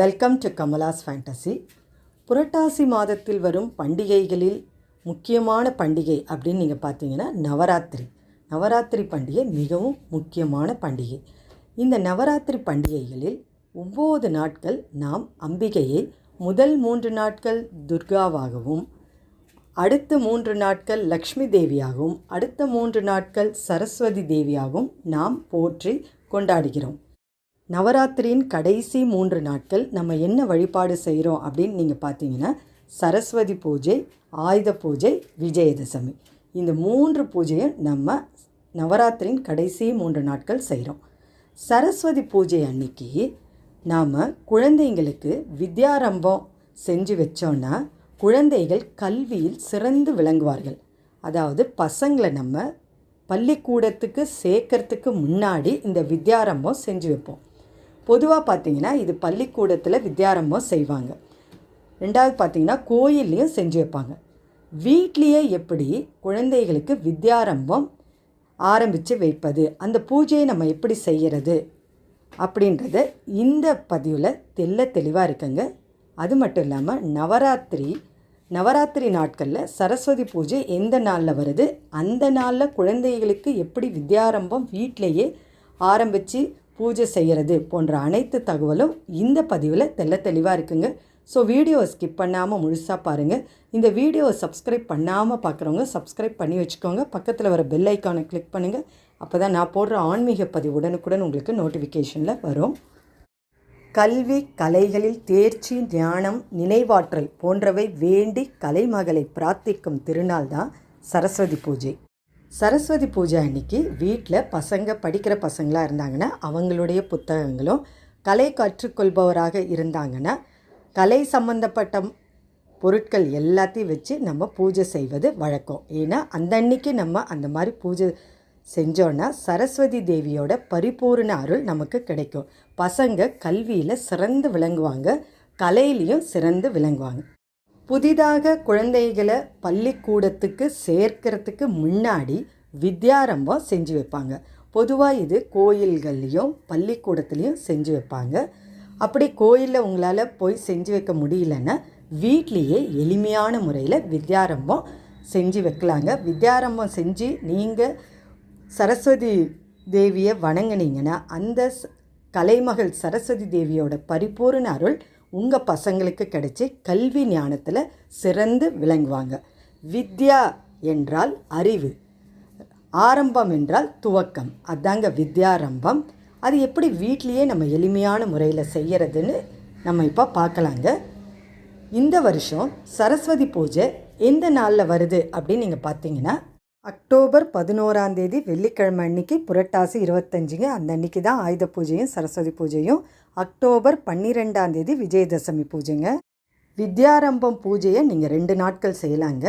Welcome to Kamala's fantasy Purattasi மாதத்தில் வரும் பண்டிகைகளில் முக்கியமான பண்டிகை அப்படின்னு நீங்கள் பார்த்தீங்கன்னா நவராத்திரி. நவராத்திரி பண்டிகை மிகவும் முக்கியமான பண்டிகை. இந்த நவராத்திரி பண்டிகைகளில் ஒம்பது நாட்கள் நாம் அம்பிகையை முதல் மூன்று நாட்கள் துர்காவாகவும் அடுத்த மூன்று நாட்கள் லக்ஷ்மி தேவியாகவும் அடுத்த மூன்று நாட்கள் சரஸ்வதி தேவியாகவும் நாம் போற்றி கொண்டாடுகிறோம். நவராத்திரியின் கடைசி மூன்று நாட்கள் நம்ம என்ன வழிபாடு செய்கிறோம் அப்படின்னு நீங்கள் பார்த்தீங்கன்னா சரஸ்வதி பூஜை ஆயுத பூஜை விஜயதசமி. இந்த மூன்று பூஜையும் நம்ம நவராத்திரியின் கடைசி மூன்று நாட்கள் செய்கிறோம் சரஸ்வதி பூஜை அன்னைக்கு நாம் குழந்தைங்களுக்கு வித்யாரம்பம் செஞ்சு வச்சோன்னா குழந்தைகள் கல்வியில் சிறந்து விளங்குவார்கள். அதாவது பசங்களை நம்ம பள்ளிக்கூடத்துக்கு சேர்க்கறதுக்கு முன்னாடி இந்த வித்யாரம்பம் செஞ்சு வைப்போம். பொதுவாக பார்த்தீங்கன்னா இது பள்ளிக்கூடத்தில் வித்யாரம்பம் செய்வாங்க. ரெண்டாவது பார்த்தீங்கன்னா கோயில்லையும் செஞ்சு வைப்பாங்க. வீட்லேயே எப்படி குழந்தைகளுக்கு வித்யாரம்பம் ஆரம்பித்து வைப்பது அந்த பூஜையை நம்ம எப்படி செய்கிறது அப்படின்றத இந்த பதிவில் தெல்ல தெளிவாக இருக்குங்க. அது மட்டும் இல்லாமல் நவராத்திரி நவராத்திரி நாட்களில் சரஸ்வதி பூஜை எந்த நாளில் வருது அந்த நாளில் குழந்தைகளுக்கு எப்படி வித்யாரம்பம் வீட்டிலையே ஆரம்பித்து பூஜை செய்கிறது போன்ற அனைத்து தகவலும் இந்த பதிவில் தெல்ல தெளிவாக இருக்குங்க. ஸோ வீடியோவை ஸ்கிப் பண்ணாமல் முழுசாக பாருங்கள் இந்த வீடியோவை சப்ஸ்கிரைப் பண்ணாமல் பார்க்குறவங்க சப்ஸ்கிரைப் பண்ணி வச்சுக்கோங்க. பக்கத்தில் வர பெல் ஐக்கானை கிளிக் பண்ணுங்கள் அப்போ தான் நான் போடுற ஆன்மீக பதிவு உடனுக்குடன் உங்களுக்கு நோட்டிஃபிகேஷனில் வரும். கல்வி கலைகளில் தேர்ச்சி ஞானம் நினைவாற்றல் போன்றவை வேண்டி கலைமகளை பிரார்த்திக்கும் திருநாள் தான் சரஸ்வதி பூஜை. சரஸ்வதி பூஜை அன்னைக்கு வீட்டில் பசங்க படிக்கிற பசங்களாக இருந்தாங்கன்னா அவங்களுடைய புத்தகங்களும் கலை கற்றுக்கொள்பவராக இருந்தாங்கன்னா கலை சம்பந்தப்பட்ட பொருட்கள் எல்லாத்தையும் வச்சு நம்ம பூஜை செய்வது வழக்கம். ஏன்னா அந்த அன்னைக்கு நம்ம அந்த மாதிரி பூஜை செஞ்சோன்னா சரஸ்வதி தேவியோட பரிபூர்ண அருள் நமக்கு கிடைக்கும். பசங்க கல்வியில் சிறந்து விளங்குவாங்க கலையிலையும் சிறந்து விளங்குவாங்க. புதிதாக குழந்தைகளை பள்ளிக்கூடத்துக்கு சேர்க்கறதுக்கு முன்னாடி வித்யாரம்பம் செஞ்சு வைப்பாங்க. பொதுவாக இது கோயில்கள்லேயும் பள்ளிக்கூடத்துலேயும் செஞ்சு வைப்பாங்க. அப்படி கோயிலில் உங்களால் போய் செஞ்சு வைக்க முடியலன்னா வீட்லேயே எளிமையான முறையில் வித்யாரம்பம் செஞ்சு வைக்கலாங்க. வித்யாரம்பம் செஞ்சு நீங்கள் சரஸ்வதி தேவியை வணங்கினீங்கன்னா அந்த கலைமகள் சரஸ்வதி தேவியோட பரிபூர்ண அருள் உங்கள் பசங்களுக்கு கிடைச்சி கல்வி ஞானத்தில் சிறந்து விளங்குவாங்க. வித்யா என்றால் அறிவு ஆரம்பம் என்றால் துவக்கம். அதாங்க வித்யாரம்பம். அது எப்படி வீட்லேயே நம்ம எளிமையான முறையில் செய்கிறதுன்னு நம்ம இப்போ பார்க்கலாங்க இந்த வருஷம் சரஸ்வதி பூஜை எந்த நாளில் வருது அப்படின்னு நீங்கள் பார்த்தீங்கன்னா அக்டோபர் பதினோராம் தேதி வெள்ளிக்கிழமை அன்னைக்கு புரட்டாசி இருபத்தஞ்சுங்க. அந்த அன்னைக்கு தான் ஆயுத பூஜையும் சரஸ்வதி பூஜையும். அக்டோபர் பன்னிரெண்டாம் தேதி விஜயதசமி பூஜைங்க. வித்யாரம்பம் பூஜையை நீங்கள் ரெண்டு நாட்கள் செய்யலாங்க.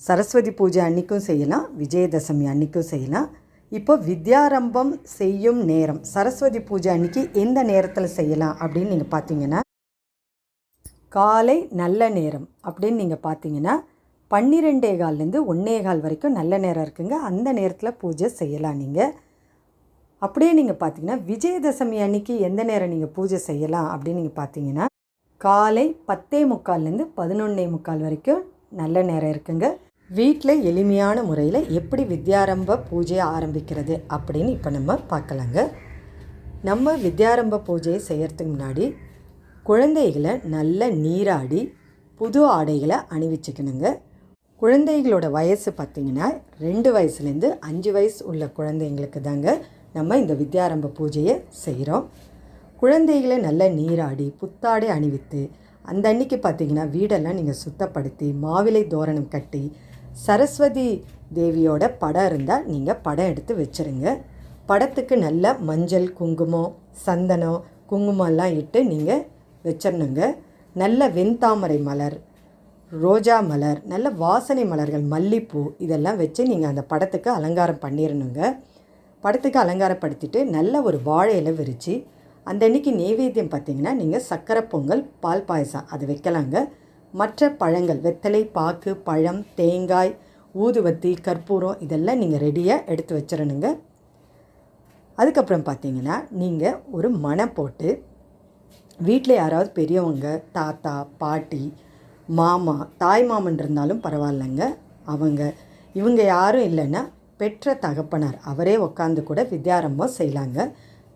சரஸ்வதி பூஜை அன்னைக்கும் செய்யலாம் விஜயதசமி அன்னைக்கும் செய்யலாம். இப்போ வித்யாரம்பம் செய்யும் நேரம் சரஸ்வதி பூஜை அன்னைக்கு எந்த நேரத்தில் செய்யலாம் அப்படின்னு நீங்கள் பார்த்தீங்கன்னா காலை நல்ல நேரம் அப்படின்னு நீங்கள் பார்த்தீங்கன்னா பன்னிரெண்டே கால்லேருந்து ஒன்றே கால் வரைக்கும் நல்ல நேரம் இருக்குங்க. அந்த நேரத்தில் பூஜை செய்யலாம் நீங்கள் அப்படியே நீங்கள் பார்த்தீங்கன்னா விஜயதசமி அன்னைக்கு எந்த நேரம் நீங்கள் பூஜை செய்யலாம் அப்படின்னு நீங்கள் பார்த்தீங்கன்னா காலை பத்தே முக்கால்லேருந்து பதினொன்னே முக்கால் வரைக்கும் நல்ல நேரம் இருக்குங்க. வீட்டில் எளிமையான முறையில் எப்படி வித்யாரம்ப பூஜையை ஆரம்பிக்கிறது அப்படின்னு இப்போ நம்ம பார்க்கலாங்க நம்ம வித்யாரம்ப பூஜையை செய்கிறதுக்கு முன்னாடி குழந்தைகளை நல்ல நீராடி புது ஆடைகளை அணிவிச்சுக்கணுங்க. குழந்தைகளோட வயசு பார்த்திங்கன்னா ரெண்டு வயசுலேருந்து அஞ்சு வயசு உள்ள குழந்தைங்களுக்கு தாங்க நம்ம இந்த வித்யாரம்ப பூஜையை செய்கிறோம். குழந்தைகளை நல்லா நீராடி புத்தாடை அணிவித்து அந்த அன்னைக்கு பார்த்திங்கன்னா வீடெல்லாம் நீங்கள் சுத்தப்படுத்தி மாவிலை தோரணம் கட்டி சரஸ்வதி தேவியோட படம் இருந்தால் நீங்கள் படம் எடுத்து வச்சுருங்க. படத்துக்கு நல்ல மஞ்சள் குங்குமம் சந்தனம் குங்குமம்லாம் இட்டு நீங்கள் வச்சிடணுங்க. நல்ல வெண்தாமரை மலர் ரோஜா மலர் நல்ல வாசனை மலர்கள் மல்லிப்பூ இதெல்லாம் வச்சு நீங்கள் அந்த படத்துக்கு அலங்காரம் பண்ணிடணுங்க படத்துக்கு அலங்காரப்படுத்திட்டு நல்ல ஒரு வாழை இலை விரித்து அந்த அன்னைக்கு நெய்வேத்தியம் பார்த்தீங்கன்னா நீங்கள் சக்கரை பொங்கல் பால் பாயசம் அது வைக்கலாங்க. மற்ற பழங்கள் வெத்தலை பாக்கு பழம் தேங்காய் ஊதுவத்தி கற்பூரம் இதெல்லாம் நீங்கள் ரெடியாக எடுத்து வச்சிடணுங்க அதுக்கப்புறம் பார்த்தீங்கன்னா நீங்கள் ஒரு மனை போட்டு வீட்டில் யாராவது பெரியவங்க தாத்தா பாட்டி மாமா தாய் மாமன் இருந்தாலும் பரவாயில்லைங்க. அவங்க இவங்க யாரும் இல்லைன்னா பெற்ற தகப்பனார் அவரே உட்காந்து கூட வித்யாரம்பம் செய்யலாங்க.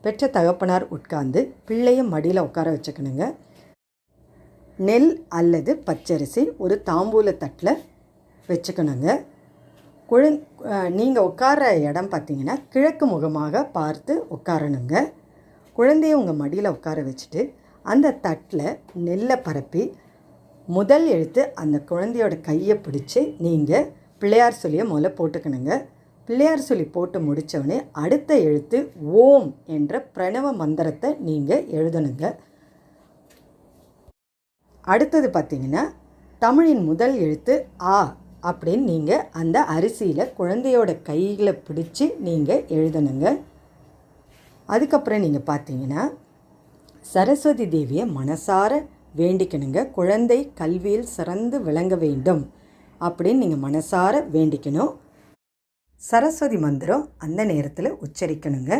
பெற்ற தகப்பனார் உட்காந்து பிள்ளையும் மடியில் உட்கார வச்சுக்கணுங்க. நெல் அல்லது பச்சரிசி ஒரு தாம்பூல தட்டில் வச்சுக்கணுங்க. குழந் நீங்கள் உட்கார இடம் பார்த்தீங்கன்னா கிழக்கு முகமாக பார்த்து உட்காரணுங்க. குழந்தைய உங்கள் மடியில் உட்கார வச்சுட்டு அந்த தட்டில் நெல்லை பரப்பி முதல் எழுத்து அந்த குழந்தையோட கையை பிடிச்சி நீங்கள் பிள்ளையார் சொல்லியை முதல்ல போட்டுக்கணுங்க. பிள்ளையார் சொல்லி போட்டு முடித்தவொடனே அடுத்த எழுத்து ஓம் என்ற பிரணவ மந்திரத்தை நீங்கள் எழுதணுங்க. அடுத்தது பார்த்தீங்கன்னா தமிழின் முதல் எழுத்து ஆ அப்படின்னு நீங்கள் அந்த அரிசியில் குழந்தையோட கையில் பிடிச்சி நீங்கள் எழுதணுங்க. அதுக்கப்புறம் நீங்கள் பார்த்தீங்கன்னா சரஸ்வதி தேவியை மனசார வேண்டிக்கணுங்க. குழந்தை கல்வியில் சிறந்து விளங்க வேண்டும் அப்படின்னு நீங்கள் மனசார வேண்டிக்கணும். சரஸ்வதி மந்திரம் அந்த நேரத்தில் உச்சரிக்கணுங்க.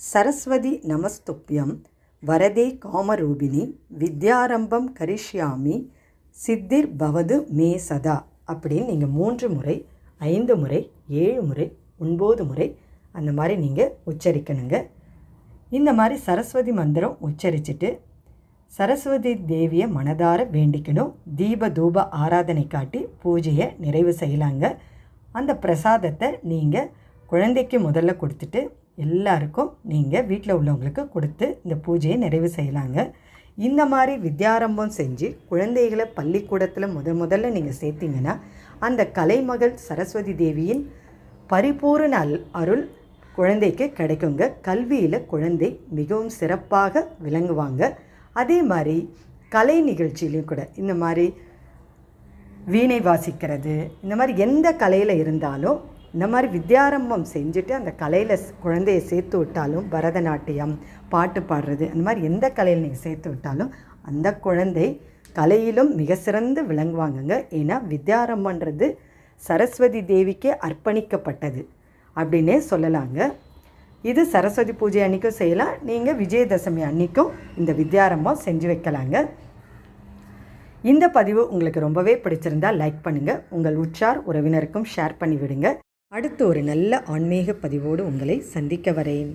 சரஸ்வதி நமஸ்துப்யம் வரதே காமரூபிணி வித்யாரம்பம் கரிஷ்யாமி சித்திர் பவது மே சதா அப்படின்னு நீங்கள் மூன்று முறை ஐந்து முறை ஏழு முறை ஒன்பது முறை அந்த மாதிரி நீங்கள் உச்சரிக்கணுங்க. இந்த மாதிரி சரஸ்வதி மந்திரம் உச்சரிச்சுட்டு சரஸ்வதி தேவியை மனதார வேண்டிக்கணும். தீப தூப ஆராதனை காட்டி பூஜையை நிறைவு செய்யலாங்க. அந்த பிரசாதத்தை நீங்கள் குழந்தைக்கு முதல்ல கொடுத்துட்டு எல்லாருக்கும் நீங்கள் வீட்டில் உள்ளவங்களுக்கு கொடுத்து இந்த பூஜையை நிறைவு செய்யலாங்க. இந்த மாதிரி வித்யாரம்பம் செஞ்சு குழந்தைகளை பள்ளிக்கூடத்தில் முத முதல்ல நீங்கள் சேர்த்திங்கன்னா அந்த கலைமகள் சரஸ்வதி தேவியின் பரிபூரண அல் அருள் குழந்தைக்கு கிடைக்குங்க. கல்வியில் குழந்தை மிகவும் சிறப்பாக விளங்குவாங்க. அதே மாதிரி கலை நிகழ்ச்சியிலையும் கூட இந்த மாதிரி வீணை வாசிக்கிறது இந்த மாதிரி எந்த கலையில் இருந்தாலும் இந்த மாதிரி வித்யாரம்பம் செஞ்சுட்டு அந்த கலையில் குழந்தைய சேர்த்து விட்டாலும் பரதநாட்டியம் பாட்டு பாடுறது அந்த மாதிரி எந்த கலையில் நீங்கள் சேர்த்து விட்டாலும் அந்த குழந்தை கலையிலும் மிக சிறந்து விளங்குவாங்கங்க. ஏன்னா வித்யாரம்பன்றது சரஸ்வதி தேவிக்கே அர்ப்பணிக்கப்பட்டது அப்படின்னே சொல்லலாங்க. இது சரஸ்வதி பூஜை அன்றைக்கும் செய்யலாம். நீங்கள் விஜயதசமி அன்றைக்கும் இந்த வித்யாரம்பம் செஞ்சு வைக்கலாங்க. இந்த பதிவு உங்களுக்கு ரொம்பவே பிடிச்சிருந்தால் லைக் பண்ணுங்கள் உங்கள் உற்றார் உறவினருக்கும் ஷேர் பண்ணி விடுங்க அடுத்து ஒரு நல்ல ஆன்மீக பதிவோடு உங்களை சந்திக்க வரேன்.